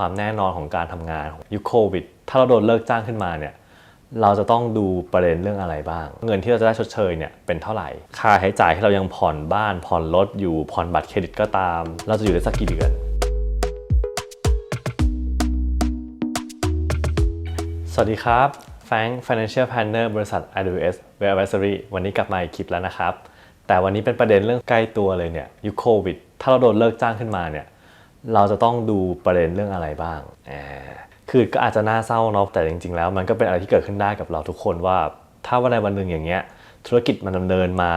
ความแน่นอนของการทำงานของยุคโควิด ถ้าเราโดนเลิกจ้างขึ้นมาเนี่ยเราจะต้องดูประเด็นเรื่องอะไรบ้าง เงินที่เราจะได้ชดเชยเนี่ยเป็นเท่าไหร่ ค่าใช้จ่ายที่เรายังผ่อนบ้าน ผ่อนรถอยู่ผ่อนบัตรเครดิตก็ตาม เราจะอยู่ได้สักกี่เดือน สวัสดีครับแฟง Financial Planner บริษัท IWS Web Advisory วันนี้กลับมาอีกคลิปแล้วนะครับ แต่วันนี้เป็นประเด็นเรื่องใกล้ตัวเลยเนี่ยยุคโควิด ถ้าเราโดนเลิกจ้างขึ้นมาเนี่ย เราจะต้องดูประเด็นเรื่องอะไรบ้างคือก็อาจจะน่าเศร้าเนาะแต่จริง ๆ แล้ว มันก็เป็นอะไรที่เกิดขึ้นได้กับเราทุกคนว่า ถ้าวันใดวันหนึ่งอย่างเงี้ยธุรกิจมันดำเนินมา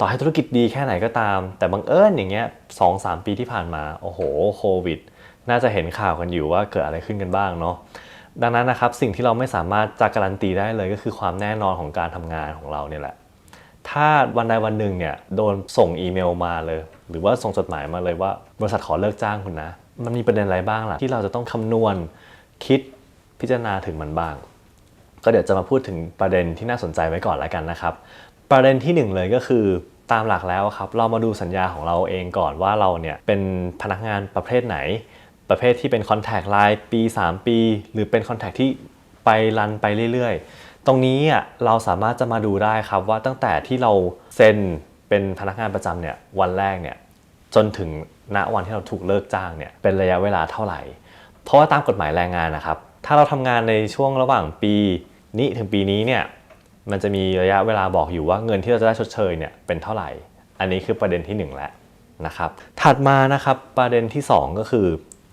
ต่อให้ธุรกิจดีแค่ไหนก็ตาม แต่บังเอิญอย่างเงี้ยสองสามปีที่ผ่านมาโอ้โหโควิด น่าจะเห็นข่าวกันอยู่ว่าเกิดอะไรขึ้นกันบ้างเนาะดังนั้นนะครับสิ่งที่เราไม่สามารถจะการันตีได้เลยก็คือความแน่นอนของการทำงานของเราเนี่ยแหละถ้าวันใดวันหนึ่งเนี่ยโดนส่งอีเมลมาเลย หรือว่าส่งจดหมายมาเลยว่าบริษัทขอเลิกจ้างคุณนะ มันมีประเด็นอะไรบ้างล่ะ ที่เราจะต้องคำนวณคิดพิจารณาถึงมันบ้าง ก็เดี๋ยวจะมาพูดถึงประเด็นที่น่าสนใจไว้ก่อนแล้วกันนะครับ ประเด็นที่หนึ่งเลยก็คือตามหลักแล้วครับ เรามาดูสัญญาของเราเองก่อนว่าเราเนี่ยเป็นพนักงานประเภทไหน ประเภทที่เป็นคอนแทคไลน์ปี 3 ปี หรือเป็นคอนแทคที่ไปรันไปเรื่อยๆ ตรงนี้อะเราสามารถจะมาดูได้ครับว่าตั้งแต่ที่เราเซ็นเป็นพนักงานประจำเนี่ยวันแรกเนี่ยจนถึง ณวันที่เราถูกเลิกจ้างเนี่ยเป็นระยะเวลาเท่าไหร่ เพราะว่าตามกฎหมายแรงงานนะครับ ถ้าเราทำงานในช่วงระหว่างปีนี้ถึงปีนี้เนี่ยมันจะมีระยะเวลาบอกอยู่ว่าเงินที่เราจะได้ชดเชยเนี่ยเป็นเท่าไหร่ อันนี้คือประเด็นที่1แล้วนะครับ ถัดมานะครับประเด็นที่ 2 ก็คือ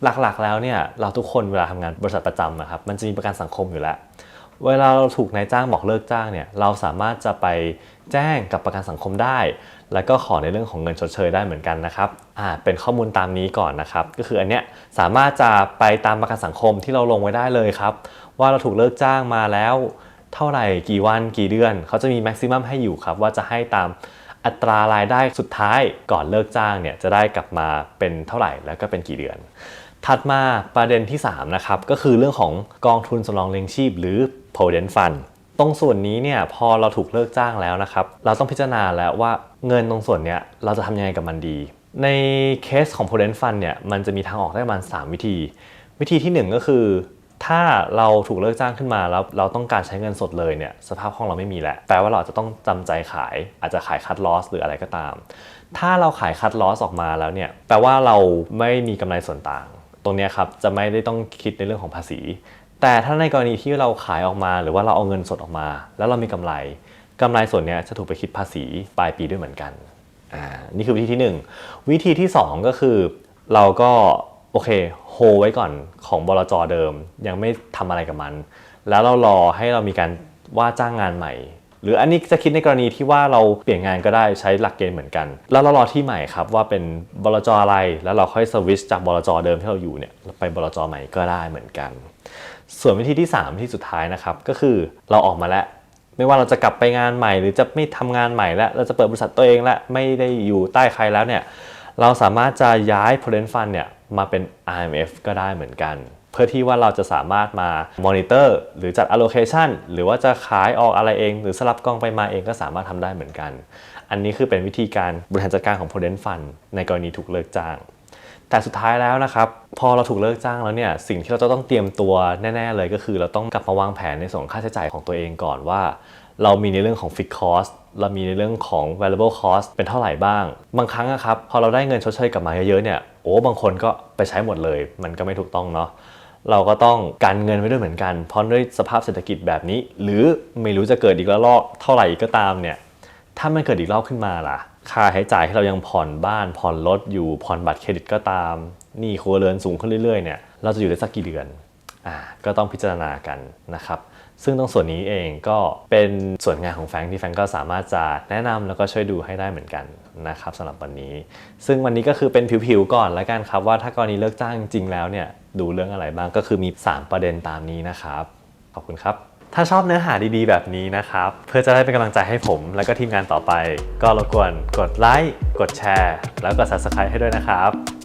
หลักๆแล้วเนี่ยเราทุกคนเวลาทำงานบริษัทประจำนะครับ มันจะมีประกันสังคมอยู่แล้ว เวลาเราถูกนายจ้างบอกเลิกจ้างเนี่ยเราสามารถจะไปแจ้งกับประกันสังคมได้ แล้วก็ขอในเรื่องของเงินชดเชยได้เหมือนกันนะครับอ่าเป็นข้อมูลตามนี้ก่อนนะครับ ก็คืออันเนี้ยสามารถจะไปตามประกันสังคมที่เราลงไว้ได้เลยครับ ว่าเราถูกเลิกจ้างมาแล้ว เท่าไหร่กี่วันกี่เดือน เขาจะมีแม็กซิมัมให้อยู่ครับ ว่าจะให้ตามอัตรารายได้สุดท้ายก่อนเลิกจ้างเนี่ยจะได้กลับมาเป็นเท่าไหร่แล้วก็เป็นกี่เดือน ถัดมาประเด็นที่3นะครับก็คือเรื่องของกองทุนสำรองเลี้ยงชีพ หรือ provident fund ตรงส่วนนี้เนี่ยพอเราถูกเลิกจ้างแล้วนะครับ เราต้องพิจารณาแล้วว่าเงินตรงส่วนเนี้ยเราจะทำยังไงกับมันดี ในเคสของ provident fund เนี่ยมันจะมีทางออกได้ประมาณ 3 วิธี วิธีที่ 1 ก็คือ ถ้าเราถูกเลิกจ้างขึ้นมาแล้วเราต้องการใช้เงินสดเลยเนี่ยสภาพคล่องเราไม่มีแล้วแปลว่าเราอาจจะต้องจำใจขาย อาจจะขายคัดลอสหรืออะไรก็ตาม ถ้าเราขายคัดลอสออกมาแล้วเนี่ยแปลว่าเราไม่มีกำไรส่วนต่าง ตรงนี้ครับจะไม่ได้ต้องคิดในเรื่องของภาษี แต่ถ้าในกรณีที่เราขายออกมา หรือว่าเราเอาเงินสดออกมา แล้วเรามีกำไรกำไรส่วนนี้จะถูกไปคิดภาษีปลายปีด้วยเหมือนกันอ่านี่คือวิธีที่หนึ่งวิธีที่สองก็คือ เราก็โอเคโฮไว้ก่อนของบลจเดิม ยังไม่ทำอะไรกับมัน แล้วเรารอให้เรามีการว่าจ้างงานใหม่ หรืออันนี้จะคิดในกรณีที่ว่าเราเปลี่ยนงานก็ได้ใช้หลักเกณฑ์เหมือนกัน แล้วเรารอที่ใหม่ครับว่าเป็นบลจอะไร แล้วเราค่อยสวิชจากบลจเดิมที่เราอยู่เนี่ยไปบลจใหม่ก็ได้เหมือนกัน ส่วนวิธีที่ 3 ที่สุดท้ายนะครับก็คือเราออกมาแล้วไม่ว่าเราจะกลับไปงานใหม่ หรือจะไม่ทำงานใหม่แล้วเราจะเปิดบริษัทตัวเองแล้วไม่ได้อยู่ใต้ใครแล้วเนี่ยเราสามารถจะย้าย Prudent Fund เนี่ยมาเป็น IMF ก็ได้เหมือนกัน เพื่อที่ว่าเราจะสามารถมามอนิเตอร์หรือจัด allocation หรือว่าจะขายออกอะไรเอง หรือสลับกองไปมาเองก็สามารถทำได้เหมือนกัน อันนี้คือเป็นวิธีการบริหารจัดการของ Prudent Fund ในกรณีถูกเลิกจ้าง แต่สุดท้ายแล้วนะครับ พอเราถูกเลิกจ้างแล้วเนี่ยสิ่งที่เราจะต้องเตรียมตัวแน่ ๆ เลยก็คือ เราต้องกลับมาวางแผนในส่วนของค่าใช้จ่ายของตัวเองก่อนว่า เรามีในเรื่องของ fixed cost เรามีในเรื่องของ variable cost เป็นเท่าไหร่บ้าง บางครั้งอะครับพอเราได้เงินชดเชยกลับมาเยอะๆเนี่ย บางคนก็ไปใช้หมดเลย มันก็ไม่ถูกต้องเนาะเราก็ต้องการเงินไว้ด้วยเหมือนกัน เพราะด้วยสภาพเศรษฐกิจแบบนี้ หรือไม่รู้จะเกิดอีกแล้วรอกเท่าไหร่ก็ตามเนี่ยถ้ามันเกิดอีกรอบขึ้นมาล่ะ ค่าใช้จ่ายที่เรายังผ่อนบ้านผ่อนรถอยู่ผ่อนบัตรเครดิตก็ตามหนี้ครัวเรือนสูงขึ้นเรื่อยๆเนี่ยเราจะอยู่ได้สักกี่เดือน อ่าก็ต้องพิจารณากันนะครับซึ่งตรงส่วนนี้เองก็เป็นส่วนงานของแฟงที่แฟงก็สามารถจะแนะนำแล้วก็ช่วยดูให้ได้เหมือนกันนะครับสำหรับวันนี้ ซึ่งวันนี้ก็คือเป็นผิวๆก่อนแล้วกันครับว่าถ้ากรณีเลิกจ้างจริงแล้วเนี่ยดูเรื่องอะไรบ้างก็คือมี 3 ประเด็นตามนี้นะครับ ขอบคุณครับ ถ้าชอบเนื้อหาดีๆ แบบนี้นะครับ เพื่อจะได้เป็นกำลังใจให้ผม และก็ทีมงานต่อไป ก็รบกวนกดไลค์กดแชร์ แล้วก็ subscribe ให้ด้วยนะครับ